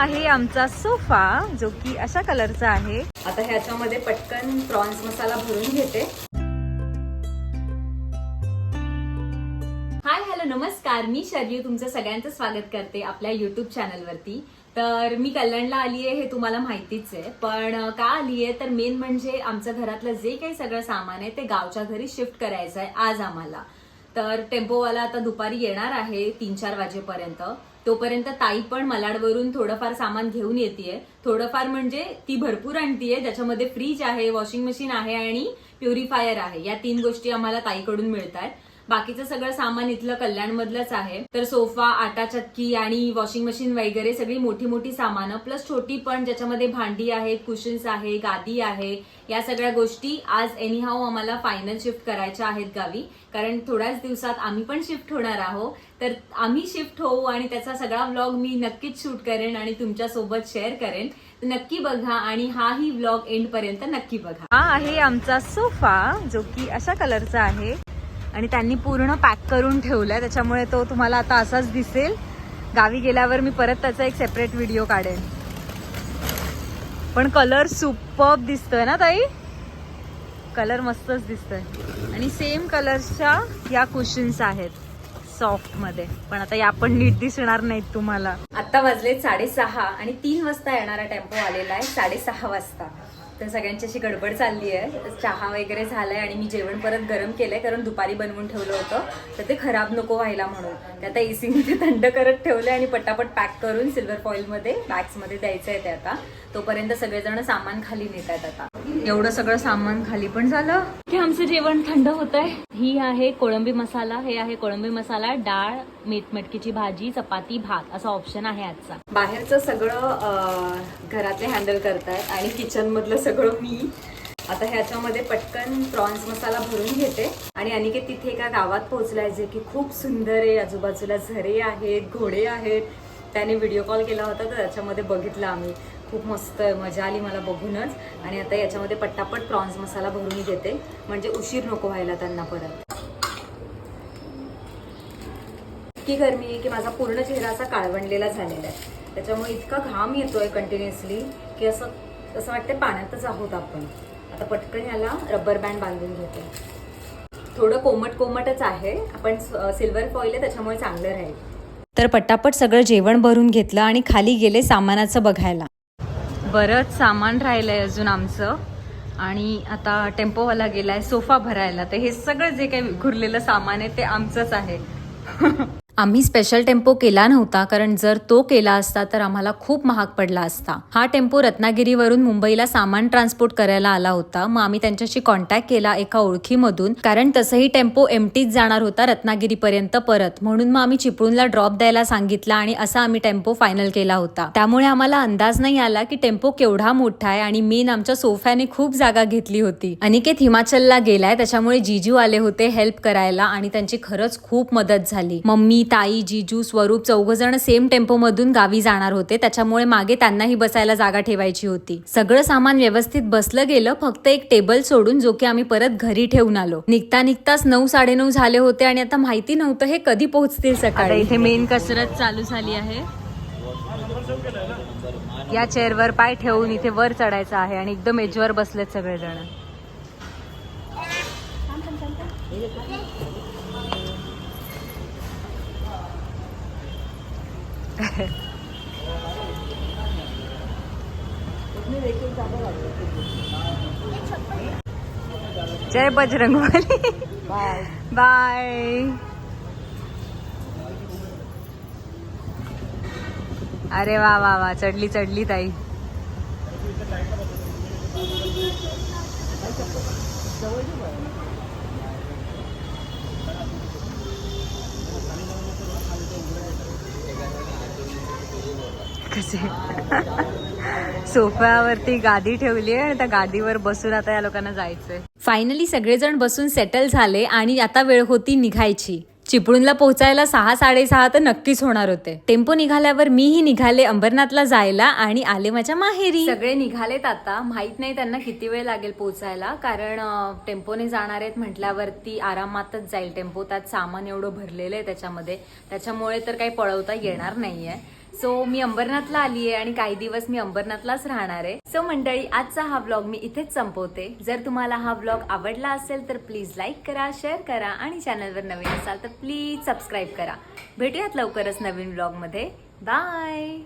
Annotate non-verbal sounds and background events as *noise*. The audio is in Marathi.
आहे आमचा सोफा जो की अशा कलरचा आहे. आता ह्याच्यामध्ये पटकन प्रॉन्स मसाला भरून घेते. हाय हॅलो नमस्कार. मी शर्यू तुमचं सगळ्यांचं स्वागत करते आपल्या युट्यूब चॅनलवरती तर मी कल्याणला आली आहे हे तुम्हाला माहितीच आहे. पण का आली आहे तर मेन म्हणजे आमचं घरातलं जे काही सगळं सामान आहे ते गावच्या घरी शिफ्ट करायचं आहे आज आम्हाला. तर टेम्पोवाला आता दुपारी येणार आहे तीन चार वाजेपर्यंत. तोपर्यंत ताई पण मलाडवरून थोडंफार सामान घेऊन येते थोडंफार म्हणजे ती भरपूर आणतीये ज्याच्यामध्ये फ्रीज आहे वॉशिंग मशीन आहे आणि प्युरिफायर आहे. या तीन गोष्टी आम्हाला ताईकडून मिळत आहेत बाकीचं सगळं सामान इथलं कल्याणमधलंच आहे. तर सोफा आटा चक्की आणि वॉशिंग मशीन वगैरे सगळी मोठी मोठी सामानं प्लस छोटी पण ज्याच्यामध्ये भांडी आहेत कुशन्स आहे गादी आहे या सगळ्या गोष्टी आज एनीहाऊ आम्हाला फायनल शिफ्ट करायच्या आहेत गावी. कारण थोड्याच दिवसात आम्ही पण शिफ्ट होणार आहोत. तर आम्ही शिफ्ट होऊ आणि त्याचा सगळा व्लॉग मी नक्कीच शूट करेन आणि तुमच्यासोबत शेअर करेन. नक्की बघा आणि हाही व्लॉग एंड पर्यंत नक्की बघा. हा आहे आमचा सोफा जो की अशा कलरचा आहे. आणि त्यांनी पूर्ण पॅक करून ठेवलाय. त्याच्यामुळे तो तुम्हाला आता असाच दिसेल. गावी गेल्यावर मी परत त्याचा एक सेपरेट व्हिडिओ काढेन. पण कलर सुपर दिसतोय ना ताई? कलर मस्तच दिसतोय. आणि सेम कलरच्या या कुशन्स आहेत. सॉफ्टमध्ये. पण आता या पण नीट दिसणार नाहीत तुम्हाला. आता वाजले साडेसहा आणि तीन वाजता येणारा टेम्पो आलेला आहे साडेसहा वाजता. तर सगळ्यांची अशी गडबड चालली आहे. चहा वगैरे झाला आहे आणि मी जेवण परत गरम केलं आहे कारण दुपारी बनवून ठेवलं होतं. तर ते खराब नको व्हायला म्हणून. ते आता एसी मध्ये थंड करत ठेवलं आहे आणि पटापट पॅक करून सिल्वर फॉईलमध्ये बॅग्समध्ये द्यायचं आहे ते आता. तोपर्यंत सगळेजण सामान खाली नेत आहेत आता. एवढं सगळं सामान खाली पण झालं. की आमचं जेवण थंड होत आहे ही आहे कोळंबी मसाला हे आहे कोळंबी मसाला डाळ मीठ मटकीची भाजी चपाती भात असा ऑप्शन आहे आजचा. बाहेरचं सगळं घरातले हँडल करतायत आणि किचन मधलं सगळं मी. आता ह्याच्यामध्ये पटकन प्रॉन्स मसाला भरून घेते. आणि अनिकेत तिथे एका गावात पोहोचलाय जे की खूप सुंदर आहे. आजूबाजूला झरे आहेत घोडे आहेत. त्याने व्हिडिओ कॉल केला होता तर त्याच्यामध्ये बघितलं आम्ही. खूप मस्त आहे मजा आली मला बघूनच. आणि आता याच्यामध्ये पट्टापट प्रॉन्स मसाला भरून घेते म्हणजे उशीर नको व्हायला त्यांना परत. इतकी गरमी आहे की माझा पूर्ण चेहरा असा काळवंडलेला झालेला आहे. त्याच्यामुळे इतका घाम येतोय कंटिन्युअसली की असं असं वाटतं पाण्यातच आहोत आपण. आता पटकन याला रबर बँड बांधून घेते. थोडं कोमट कोमटच आहे. आपण सिल्वर फॉईल आहे त्याच्यामुळे चांगलं राहील. तर पटापट सगळं जेवण भरून घेतलं आणि खाली गेले सामानाचं बघायला. बरंच सामान राहिलंय अजून आमचं. आणि आता टेम्पोवाला गेलाय सोफा भरायला. तर हे सगळं जे काही घुरलेलं सामान आहे ते आमचंच आहे. *laughs* आम्ही स्पेशल टेम्पो केला नव्हता कारण जर तो केला असता तर आम्हाला खूप महाग पडला असता. हा टेम्पो रत्नागिरीवरून मुंबईला सामान ट्रान्सपोर्ट करायला आला होता. मग आम्ही त्यांच्याशी कॉन्टॅक्ट केला एका ओळखीमधून कारण तसंही टेम्पो एमटीच जाणार होता रत्नागिरीपर्यंत परत. म्हणून मग आम्ही चिपळूणला ड्रॉप द्यायला सांगितला आणि असा आम्ही टेम्पो फायनल केला होता. त्यामुळे आम्हाला अंदाज नाही आला की टेम्पो केवढा मोठा आहे आणि मेन आमच्या सोफ्याने खूप जागा घेतली होती. अनिकेत हिमाचलला गेलाय त्याच्यामुळे जीजू आले होते हेल्प करायला आणि त्यांची खरंच खूप मदत झाली. मम्मी ताई जिजू स्वरूप चौघजण सेम टेम्पो मधून गावी जाणार होते. त्याच्यामुळे मागे त्यांनाही बसायला जागा ठेवायची होती. सगळं सामान व्यवस्थित बसलं गेलं फक्त एक टेबल सोडून जो की आम्ही परत घरी ठेवून आलो. निघता निघताच नऊ साडेनऊ झाले होते आणि आता माहिती नव्हतं हे कधी पोहोचतील सकाळी. इथे मेन कसरत चालू झाली आहे. या चेअरवर पाय ठेवून इथे वर चढायचं आहे आणि एकदम एजवर बसलेत सगळेजण. *laughs* जय बजरंगबली। बाय बाय अरे वा वा वा चढली चढली ताई. कसे सोफ्यावरती गादी ठेवली आहे आणि त्या गादीवर बसून आता या लोकांना जायचंय. फायनली सगळेजण बसून सेटल झाले आणि आता वेळ होती निघायची. चिपळूणला पोहोचायला सहा साडेसहा तर नक्कीच होणार होते. टेम्पो निघाल्यावर मीही निघाले अंबरनाथला जायला आणि आले माझ्या माहेरी. सगळे निघालेत आता. माहीत नाही त्यांना किती वेळ लागेल पोहोचायला. कारण टेम्पोने जाणार आहेत म्हटल्यावरती आरामातच जाईल टेम्पो. त्यात सामान एवढं भरलेलं आहे त्याच्यामध्ये. त्याच्यामुळे तर काही पळवता येणार नाहीये. सो मी अंबरनाथला आली आहे आणि काही दिवस मी अंबरनाथलाच राहणार आहे. सो मंडळी आजचा हा ब्लॉग मी इथेच संपवते. जर तुम्हाला हा ब्लॉग आवडला असेल तर प्लीज लाईक करा शेअर करा आणि चॅनलवर नवीन असाल तर प्लीज सबस्क्राईब करा. भेटूयात लवकरच नवीन ब्लॉगमध्ये बाय